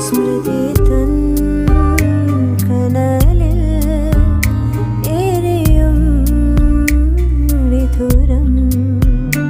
смерть